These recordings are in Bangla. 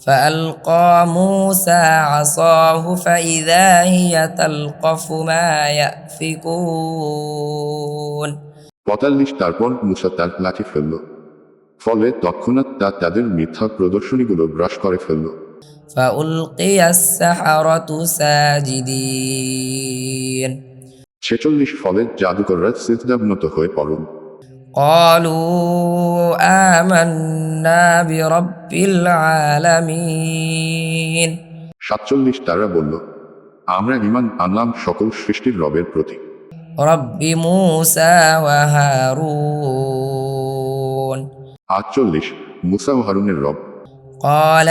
فألقى موسى عصاه فإذا هي تلقف ما يأفكون পঁয়তাল্লিশ তারপর মুসা তার লাঠি ফেলল ফলে তৎক্ষণাৎ তা তাদের মিথ্যা প্রদর্শনীগুলো গ্রাস করে ফেলল فألقي السحرة ساجدين ছেচল্লিশ ফলে জাদুকররা সিজদাবনত হয়ে পড়ল قالوا آمنا برب العالمين সাতচল্লিশ তারা বলল আমরা ইমান আনলাম সকল সৃষ্টির রবের প্রতি رب موسى وهارون আটচল্লিশ মুসা ও হারুনের রব قال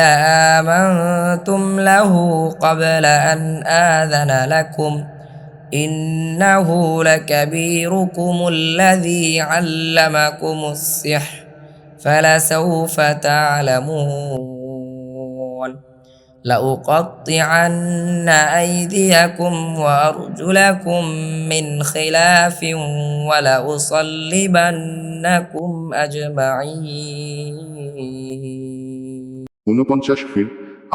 آمنتم له قبل أن آذن لكم إنه لكبيركم الذي علمكم السحر فلسوف تعلمون لأقطعن أيديكم وأرجلكم من خلاف ولأصلبنكم أجمعين ঊনপঞ্চাশ ফির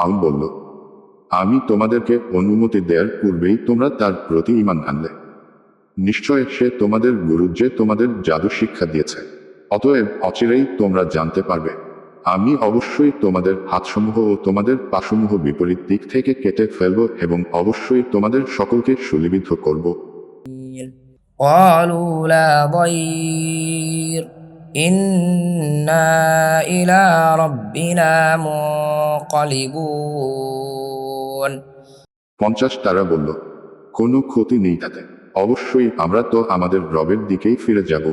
আউন বলল আমি তোমাদেরকে অনুমতি দেওয়ার পূর্বেই তোমরা তার প্রতি ইমান আনলে নিশ্চয় সে তোমাদের গুরু যে তোমাদের জাদু শিক্ষা দিয়েছে অতএব অচিরেই তোমরা জানতে পারবে আমি অবশ্যই তোমাদের হাতসমূহ ও তোমাদের পাসমূহ বিপরীত দিক থেকে কেটে ফেলব এবং অবশ্যই তোমাদের সকলকে সুলিবিদ্ধ করব قالوا لا ضير إنا إلى ربنا منقلبون পঞ্চাশ তারা বলল কোনো ক্ষতি নেই তাতে অবশ্যই আমরা তো আমাদের রবের দিকেই ফিরে যাব